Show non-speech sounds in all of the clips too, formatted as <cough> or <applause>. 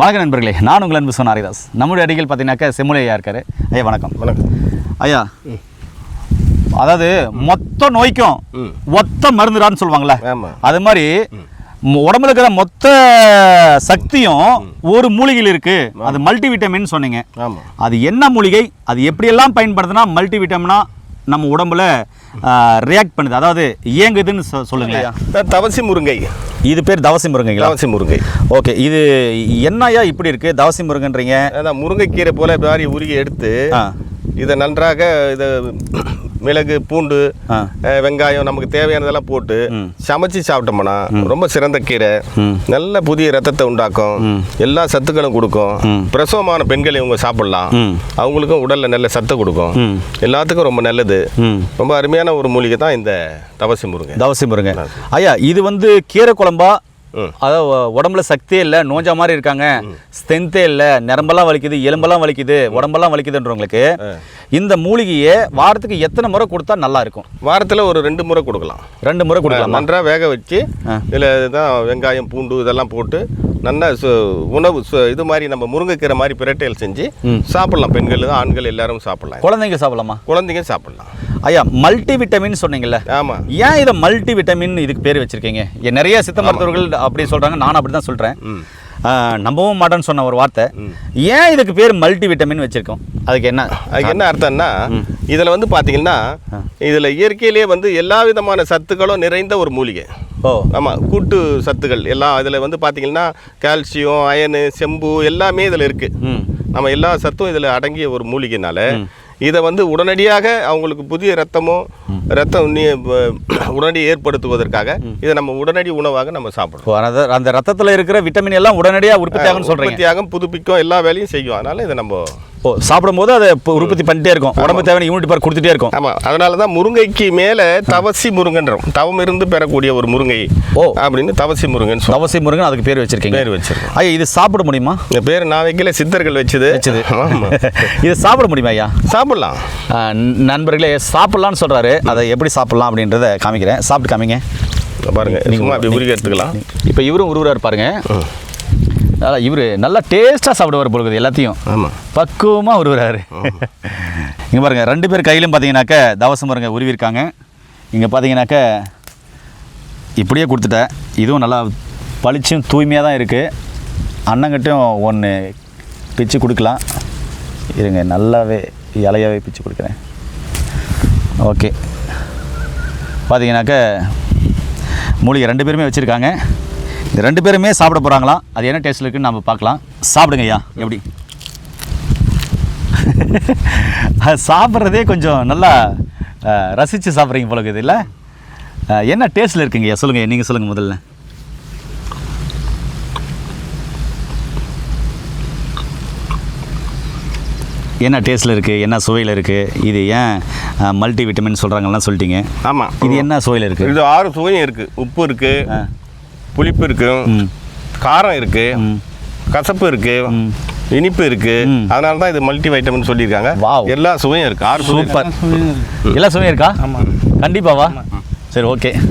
வணக்கம் நண்பர்களே நான் உங்கள் அன்பு சொன்ன ஹரிதாஸ் நம்முடைய அடிகள் பார்த்தீங்கன்னாக்கா செம்முலை ஐயா இருக்காரு. ஐயா வணக்கம். வணக்கம். ஐயா அதாவது மொத்த நோய்க்கும். ஒத்த மருந்துடான்னு சொல்லுவாங்கல்ல. ஆமாம் அது மாதிரி உடம்புல இருக்கிற மொத்த சக்தியும் ஒரு மூலிகையில் இருக்கு. அது மல்டி விட்டமின் சொன்னீங்க அது என்ன மூலிகை அது எப்படியெல்லாம் பயன்படுத்தினா மல்டி விட்டமினா நம்ம உடம்புல ரியாக்ட் பண்ணுது. அதாவது இயங்குதுன்னு சொ- சொல்லுங்களேன். த- தவசி முருங்கை. இது பேர் தவசி முருங்கைங்களா? தவசி முருங்கை. ஓகே இது என்னய்யா இப்படி இருக்கு தவசி முருங்கன்றீங்க? அதான் முருங்கைக்கீரை போல மாதிரி உருகி எடுத்து. இதை நன்றாக இதை மிளகு பூண்டு வெங்காயம் நமக்கு தேவையானதெல்லாம் போட்டு. சமைச்சு சாப்பிட்டோம்னா ரொம்ப சிறந்த கீரை. நல்ல புதிய ரத்தத்தை உண்டாக்கும். எல்லா சத்துக்களும் கொடுக்கும். பிரசவமான பெண்கள் இவங்க சாப்பிடலாம். அவங்களுக்கும் உடல்ல நல்ல சத்து கொடுக்கும். எல்லாத்துக்கும் ரொம்ப நல்லது ரொம்ப அருமையான ஒரு மூலிகை தான் இந்த தவசி முருங்கை தவசி முருங்கை ஐயா இது வந்து கீரை குழம்பா. அதாவது உடம்புல சக்தியே இல்லை நோஞ்சா மாதிரி இருக்காங்க. ஸ்ட்ரென்த்தே இல்லை நரம்பெல்லாம் வலிக்குது எலும்பெல்லாம் வலிக்குது உடம்பெல்லாம் வலிக்குதுன்றவங்களுக்கு இந்த மூலிகையை வாரத்துக்கு எத்தனை முறை கொடுத்தா நல்லா இருக்கும்? வாரத்தில் ஒரு ரெண்டு முறை கொடுக்கலாம். ரெண்டு முறை கொடுக்கலாமா? நன்றாக வேக வச்சு. இதில் தான் வெங்காயம் பூண்டு இதெல்லாம் போட்டு நல்லா உணவு இது மாதிரி நம்ம முருங்கைக்கீரை மாதிரி பிரட்டைகள் செஞ்சு. சாப்பிடலாம். பெண்கள் ஆண்கள் எல்லாரும் சாப்பிடலாம். குழந்தைங்க சாப்பிடலாமா? குழந்தைங்க சாப்பிடலாம். ஐயா மல்டி விட்டமின் சொன்னீங்கல்ல. ஆமாம் ஏன் இதை மல்டி விட்டமின் இதுக்கு பேர் வச்சிருக்கீங்க? நிறைய சித்த மருத்துவர்கள் அப்படி சொல்றாங்க நானும் அப்படி தான் சொல்றேன் நம்பவும் மாட்டேன்னு சொன்ன ஒரு வார்த்தை. ஏன் இதுக்கு பேர் மல்டி விட்டமின் வச்சிருக்கோம்? அதுக்கு என்ன? அதுக்கு என்ன அர்த்தம்னா இதில் வந்து பார்த்தீங்கன்னா இதில் இயற்கையிலேயே வந்து எல்லா விதமான சத்துக்களும் நிறைந்த ஒரு மூலிகை. ஓ. ஆமாம் கூட்டு சத்துக்கள். எல்லாம் இதில் வந்து பார்த்தீங்கன்னா கால்சியம் அயனு செம்பு எல்லாமே இதில் இருக்குது நம்ம எல்லா சத்தும் இதில் அடங்கிய ஒரு மூலிகைனால இதை வந்து உடனடியாக அவங்களுக்கு புதிய ரத்தமோ ரத்தம் நீ ப- உடனடி ஏற்படுத்துவதற்காக இதை நம்ம உடனடி உணவாக நம்ம சாப்பிடுறோம் ஓ, அந்த ரத்தத்துல இருக்கிற விட்டமின் எல்லாம் உடனடியா உற்பத்தி ஆகும்னு சொல்றீங்க. உற்பத்தியாகும் புதுப்பிக்கும் எல்லா வேலையும் செய்யும். அதனால இதை நம்ம ஓ சாப்பிடும்போது அதை உற்பத்தி பண்ணிட்டே இருக்கும். உடம்பு தேவையான இம்யூனிட்டி பவர் கொடுத்துட்டே இருக்கும். ஆமாம் அதனால தான் முருங்கைக்கு மேலே தவசி முருங்கன்றோம். தவம் இருந்து பெறக்கூடிய ஒரு முருங்கை ஓ. அப்படின்னு தவசி சொல்லுவோம் தவசி முருகன் அதுக்கு பேர் வச்சிருக்கீங்க. பேர் வச்சிருக்கோம். ஐயா இது சாப்பிட முடியுமா? இந்த பேர் நான் வைக்கல சித்தர்கள் வச்சது. வச்சது. <laughs> இது சாப்பிட முடியுமா ஐயா? சாப்பிடலாம். நண்பர்களே சாப்பிடலாம்னு சொல்றாரு. அதை எப்படி சாப்பிடலாம் அப்படின்றத காமிக்கிறேன். சாப்பிட்டு காமிங்க. பாருங்க சும்மா அப்படி உருகி எடுத்துக்கலாம். இப்போ இவரும் உருவரார் பாருங்க. அதான் இவரு நல்லா டேஸ்ட்டாக சாப்பிடுவார் பொழுது எல்லாத்தையும். ஆமாம் பக்குவமாக உருவுறாரு. இங்கே பாருங்க ரெண்டு பேர் கையிலும் பார்த்தீங்கன்னாக்க தவசம் பாருங்க உருவிருக்காங்க. இங்கே பார்த்தீங்கன்னாக்க இப்படியே கொடுத்துட்டேன். இதுவும் நல்லா பளிச்சும் தூய்மையாக தான் இருக்குது அண்ணங்கிட்டும் ஒன்று பிச்சு கொடுக்கலாம். இருங்க நல்லாவே இலையாவே பிச்சு கொடுக்குறேன். ஓகே. பார்த்தீங்கன்னாக்க மூலிகை ரெண்டு பேருமே வச்சுருக்காங்க. இந்த ரெண்டு பேருமே சாப்பிட போகிறாங்களாம் அது என்ன டேஸ்ட்டில் இருக்குன்னு நம்ம பார்க்கலாம். சாப்பிடுங்க ஐயா எப்படி? <laughs> சாப்பிட்றதே கொஞ்சம் நல்லா ரசித்து சாப்பிட்றீங்க போல இருக்குது இல்லை? என்ன டேஸ்ட்டில் இருக்குங்க ஐயா? சொல்லுங்கள் நீங்கள் சொல்லுங்கள் முதல்ல. என்ன டேஸ்ட்டில் இருக்குது என்ன சுவையில் இருக்குது இது ஏன் மல்டி விட்டமின் சொல்கிறாங்கலாம் சொல்லிட்டீங்க. ஆமாம் இது என்ன சுவையில் இருக்குது இது ஆறு சுவையும் இருக்கு. உப்பு இருக்கு. ஆ. புளிப்பு இருக்கு. ம். காரம் இருக்கு. ம். கசப்பு இருக்கு. ம். இனிப்பு இருக்கு. ம். அதனால தான் இது மல்டி வைட்டமின் சொல்லியிருக்காங்க. எல்லா சுவையும் இருக்கு. ஆறு சூப்பர். எல்லா சுவையும் இருக்கா. ஆமாம் கண்டிப்பாவா சரி ஓகே.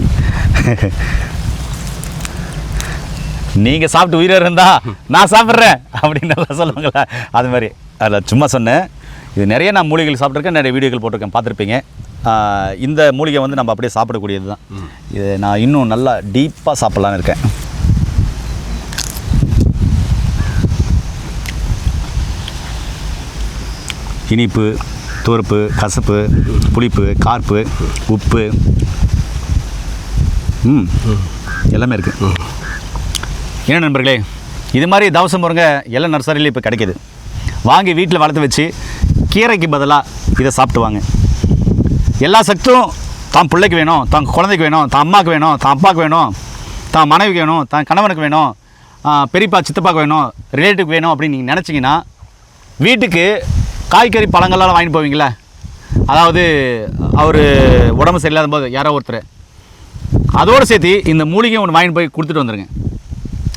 நீங்க சாப்பிட்டு உயிரை இருந்தா நான் சாப்பிட்றேன். அப்படின்னு நல்லா சொல்லுவாங்களா? அது மாதிரி. அதில் சும்மா சொன்னேன். இது நிறைய நான் மூலிகைகள் சாப்பிட்ருக்கேன் நிறைய வீடியோக்கள் போட்டிருக்கேன். பார்த்துருப்பீங்க. இந்த மூலிகை வந்து நம்ம அப்படியே சாப்பிடக்கூடியது தான் இது நான் இன்னும் நல்லா டீப்பாக சாப்பிட்லான்னு இருக்கேன். இனிப்பு துவர்ப்பு கசப்பு புளிப்பு கார்ப்பு உப்பு. ம் எல்லாமே இருக்குது என்ன நண்பர்களே இது மாதிரி தவசம் முருங்க எல்லா நர்சரியிலையும் இப்போ கிடைக்கிது. வாங்கி வீட்டில் வளர்த்து வச்சு கீரைக்கு பதிலாக இதை சாப்பிட்டுவாங்க எல்லா சக்தியும் தான் பிள்ளைக்கு வேணும் தான் குழந்தைக்கு வேணும் தான் அம்மாவுக்கு வேணும் தான் அப்பாவுக்கு வேணும் தான் மனைவிக்கு வேணும் தான் கணவனுக்கு வேணும் பெரியப்பா சித்தப்பாவுக்கு வேணும் ரிலேட்டிவ்க்கு வேணும் அப்படின்னு நீங்கள் நினச்சிங்கன்னா வீட்டுக்கு காய்கறி பழங்கள்லாம் வாங்கிட்டு போவீங்களே அதாவது அவர் உடம்பு சரியில்லாத போது யாரோ ஒருத்தர். அதோடு சேர்த்து இந்த மூலிகை ஒன்று வாங்கிட்டு போய் கொடுத்துட்டு வந்துடுங்க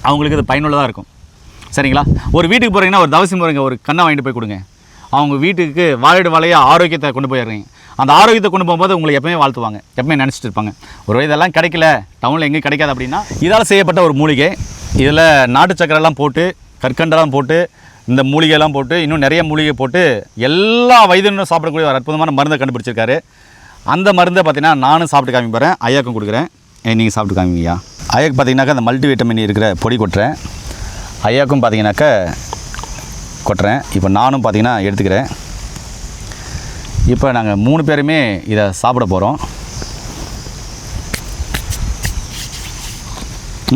அவங்களுக்கு அது பயனுள்ளதாக இருக்கும். சரிங்களா? ஒரு வீட்டுக்கு போகிறீங்கன்னா ஒரு தவசி முறைங்க ஒரு கண்ணை வாங்கிட்டு போய் கொடுங்க. அவங்க வீட்டுக்கு வாழைடு வாழையாக ஆரோக்கியத்தை கொண்டு போயிடுறீங்க அந்த ஆரோக்கியத்தை கொண்டு போகும்போது உங்களை எப்பவுமே வாழ்த்துவாங்க. எப்பவுமே நினச்சிட்டு இருப்பாங்க. ஒரு இதெல்லாம் கிடைக்கல டவுனில் எங்கேயும் கிடைக்காது அப்படின்னா இதால் செய்யப்பட்ட ஒரு மூலிகை. இதில் நாட்டு சக்கரெல்லாம் போட்டு கற்கண்டெல்லாம் போட்டு இந்த மூலிகைலாம் போட்டு இன்னும் நிறைய மூலிகை போட்டு எல்லா வயதினரும் சாப்பிடக்கூடிய ஒரு அற்புதமான மருந்தை கண்டுபிடிச்சிருக்காரு. அந்த மருந்தை பார்த்தீங்கன்னா நானும் சாப்பிட்டு காமி போகிறேன் ஐயாக்கும் கொடுக்குறேன். நீங்கள் சாப்பிட்டு காமிங்கய்யா ஐயாக்கு பார்த்தீங்கன்னாக்கா அந்த மல்டி விட்டமின் இருக்கிற பொடி கொட்டுறேன். ஐயாக்கும் பார்த்தீங்கன்னாக்கா கொட்டுறேன். இப்போ நானும் பார்த்தீங்கன்னா எடுத்துக்கிறேன். இப்போ நாங்கள் மூணு பேருமே இதை சாப்பிட போகிறோம்.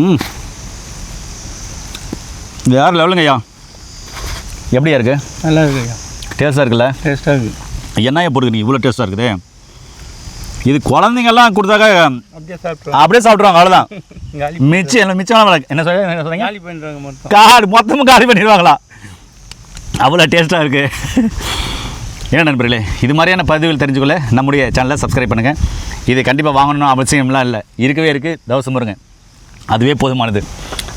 ம். வேறு லெவலுங்க ஐயா. எப்படியா இருக்கு? நல்லா இருக்கு ஐயா. டேஸ்ட்டாக இருக்குல்ல? டேஸ்ட்டாக இருக்குது என்னையா போட்டுக்கிறீங்க? இவ்வளோ டேஸ்ட்டாக இருக்குது. இது குழந்தைங்கெல்லாம் கொடுத்தாக்கா அப்படியே சாப்பிட்ருவாங்க அவ்வளோதான் மிச்சம் இல்லை மிச்சம் என்ன சொல்ல என்ன சொல்றீங்க காலி பண்ணுறாங்க மொத்தம். காடு மொத்தமும் காலி பண்ணிடுவாங்களா? அவ்வளோ டேஸ்ட்டாக இருக்குது என்ன நண்பர்களே இது மாதிரியான பதிவுகள் தெரிஞ்சுக்கொள்ள நம்முடைய சேனலை சப்ஸ்கிரைப் பண்ணுங்கள் இது கண்டிப்பாக வாங்கணும்னு அவசியம்லாம் இல்லை. இருக்கவே இருக்குது தவசம் முருங்க அதுவே போதுமானது.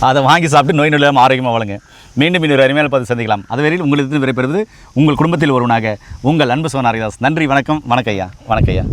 அதை வாங்கி சாப்பிட்டு நோய் நொல்லாமல் ஆரோக்கியமாக வளங்க மீண்டும் இன்னொரு அருமையால் பதிவு சந்திக்கலாம். அதுவரையில் உங்களுக்கு விடைபெறுவது உங்கள் குடும்பத்தில் ஒருவனாக உங்கள் அன்பு சோன் ஹரிதாஸ். நன்றி வணக்கம். வணக்கம் ஐயா. வணக்கம் ஐயா.